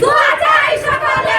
দোয়া চাই সকলে।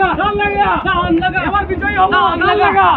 লাগা লাগা এবার বিজয় হব লাগা